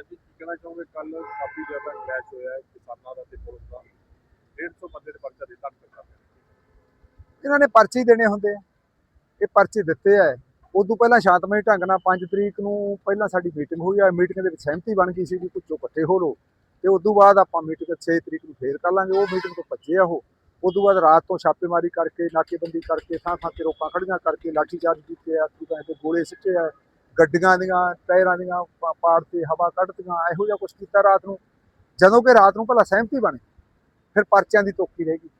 ਹਾਂਜੀ, ਕੀ ਕਹਿਣਾ ਚਾਹੋਗੇ? ਕੱਲ ਕਾਫੀ ਜ਼ਿਆਦਾ ਕ੍ਰੈਸ਼ ਹੋਇਆ ਹੈ ਕਿਸਾਨਾਂ ਦਾ ਤੇ ਪੁਲਿਸ ਦਾ। 150 ਬੰਦੇ ਦੇ ਪਰਚਾ ਦਿੱਤਾ ਸਰਕਾਰ ਨੇ ਇਹਨਾਂ ਨੇ ਪਰਚੇ ਦੇਣੇ ਹੁੰਦੇ ਆ। ਇਹ ਪਰਚੇ ਦਿੱਤੇ ਆ। ਉਦੋਂ ਪਹਿਲਾਂ ਸ਼ਾਂਤਮਈ ਢੰਗ ਨਾਲ 5 ਤਰੀਕ ਨੂੰ ਪਹਿਲਾਂ ਸਾਡੀ ਮੀਟਿੰਗ ਹੋਈ ਆ। ਮੀਟਿੰਗ ਦੇ ਵਿੱਚ ਸਹਿਮਤੀ ਬਣ ਗਈ ਸੀ ਕਿ ਕੁਝ ਇਕੱਠੇ ਹੋ ਲੋ ਤੇ ਉਦੋਂ ਬਾਅਦ ਆਪਾਂ ਮੀਟਿੰਗ 6 ਤਰੀਕ ਨੂੰ ਫੇਰ ਕਰ ਲਾਂਗੇ। ਉਹ ਮੀਟਿੰਗ ਤੋਂ ਭੱਜੇ ਆ ਉਹ। ਉਦੋਂ ਬਾਅਦ ਰਾਤ ਤੋਂ ਛਾਪੇਮਾਰੀ ਕਰਕੇ, ਨਾਕੇਬੰਦੀ ਕਰਕੇ ਥਾਂ ਥਾਂ ਤੇ ਰੋਕਾਂ ਖੜੀਆਂ ਕਰਕੇ ਲਾਠੀਚਾਰਜ ਕੀਤੇ ਆ। ਕਿਤੇ ਗੋਲੇ ਸਿੱਟੇ ਆ। ਗੱਡੀਆਂ ਦੀਆਂ, ਟਾਇਰਾਂ ਦੀਆਂ ਪਾੜ ਤੇ ਹਵਾ ਕੱਢਤੀਆਂ, ਇਹੋ ਜਿਹਾ ਕੁਝ ਕੀਤਾ ਰਾਤ ਨੂੰ। ਜਦੋਂ ਕਿ ਰਾਤ ਨੂੰ ਭਲਾ ਸਹਿਮਤੀ ਬਣੀ, ਫਿਰ ਪਰਚਿਆਂ ਦੀ ਤੋਕੀ ਰਹੇਗੀ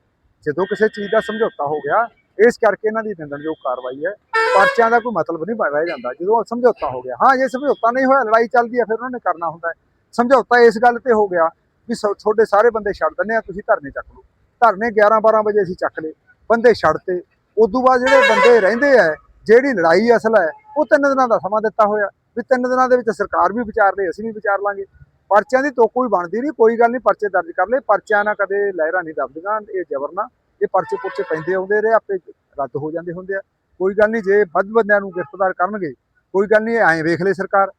ਜਦੋਂ ਕਿਸੇ ਚੀਜ਼ ਦਾ ਸਮਝੌਤਾ ਹੋ ਗਿਆ, ਇਸ ਕਰਕੇ ਇਹਨਾਂ ਦੀ ਨਿੰਦਣਯੋਗ ਕਾਰਵਾਈ ਹੈ। ਪਰਚਿਆਂ ਦਾ ਕੋਈ ਮਤਲਬ ਨਹੀਂ ਬਣ ਰਹਿ ਜਾਂਦਾ ਜਦੋਂ ਸਮਝੌਤਾ ਹੋ ਗਿਆ, ਹਾਂ, ਜੇ ਸਮਝੌਤਾ ਨਹੀਂ ਹੋਇਆ, ਲੜਾਈ ਚੱਲਦੀ ਹੈ, ਫਿਰ ਉਹਨਾਂ ਨੇ ਕਰਨਾ ਹੁੰਦਾ ਸਮਝੌਤਾ ਇਸ ਗੱਲ ਤੇ ਹੋ ਗਿਆ ਵੀ ਸ- ਤੁਹਾਡੇ ਸਾਰੇ ਬੰਦੇ ਛੱਡ ਦਿੰਦੇ ਆ ਤੁਸੀਂ ਧਰਨੇ ਚੱਕ ਲਓ। ਧਰਨੇ 11 12 ਵਜੇ ਅਸੀਂ ਚੱਕ ਲਏ, ਬੰਦੇ ਛੱਡਤੇ ਤੋਂ। ਬਾਅਦ ਜਿਹੜੇ ਬੰਦੇ ਰਹਿੰਦੇ ਆ ਜਿਹੜੀ ਲੜਾਈ ਅਸਲ ਹੈ ਉਹ ਤਿੰਨ ਦਿਨਾਂ ਦਾ ਸਮਾਂ ਦਿੱਤਾ ਹੋਇਆ। ਵੀ ਤਿੰਨ ਦਿਨਾਂ ਦੇ ਵਿੱਚ ਸਰਕਾਰ ਵੀ ਵਿਚਾਰ ਲਈ, ਅਸੀਂ ਵੀ ਵਿਚਾਰ ਲਾਂਗੇ। ਪਰਚਿਆਂ ਦੀ ਤੋਕੋ ਹੀ ਬਣਦੀ ਨਹੀਂ, ਕੋਈ ਗੱਲ ਨਹੀਂ, ਪਰਚੇ ਦਰਜ ਕਰ ਲਏ। ਪਰਚਿਆਂ ਨਾਲ ਕਦੇ ਲਹਿਰਾਂ ਨਹੀਂ ਦੱਬਦੀਆਂ, ਇਹ ਜ਼ਬਰ ਨਾਲ ਇਹ ਪਰਚੇ ਪੁਰਚੇ ਪੈਂਦੇ ਆਉਂਦੇ ਰਹੇ, ਆਪੇ ਰੱਦ ਹੋ ਜਾਂਦੇ ਹੁੰਦੇ ਆ। ਕੋਈ ਗੱਲ ਨਹੀਂ, ਜੇ ਵੱਧ ਬੰਦਿਆਂ ਨੂੰ ਗ੍ਰਿਫਤਾਰ ਕਰਨਗੇ, ਕੋਈ ਗੱਲ ਨਹੀਂ, ਐਂ ਵੇਖ ਲੈ ਸਰਕਾਰ।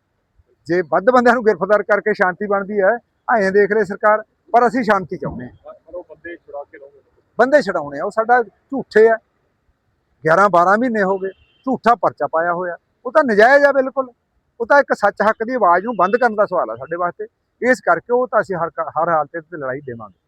ਜੇ ਵੱਧ ਬੰਦਿਆਂ ਨੂੰ ਗ੍ਰਿਫਤਾਰ ਕਰਕੇ ਸ਼ਾਂਤੀ ਬਣਦੀ ਹੈ, ਐਂ ਦੇਖ ਲੈ ਸਰਕਾਰ। ਪਰ ਅਸੀਂ ਸ਼ਾਂਤੀ ਚਾਹੁੰਦੇ ਹਾਂ। ਬੰਦੇ ਛੁਡਾ ਬੰਦੇ ਛਡਾਉਣੇ ਆ, ਉਹ ਸਾਡਾ ਝੂਠੇ ਆ। 11 12 ਮਹੀਨੇ ਹੋ ਗਏ। ਝੂਠਾ ਪਰਚਾ ਪਾਇਆ ਹੋਇਆ। ਉਹ ਤਾਂ ਨਜਾਇਜ਼ ਆ ਬਿਲਕੁਲ। ਉਹ ਤਾਂ ਇੱਕ ਸੱਚ ਹੱਕ ਦੀ ਆਵਾਜ਼ ਨੂੰ ਬੰਦ ਕਰਨ ਦਾ ਸਵਾਲ ਆ ਸਾਡੇ ਵਾਸਤੇ। ਇਸ ਕਰਕੇ ਉਹ ਤਾਂ ਅਸੀਂ ਹਰ ਹਰ ਹਾਲਤ ਤੇ ਲੜਾਈ ਦੇਵਾਂਗੇ।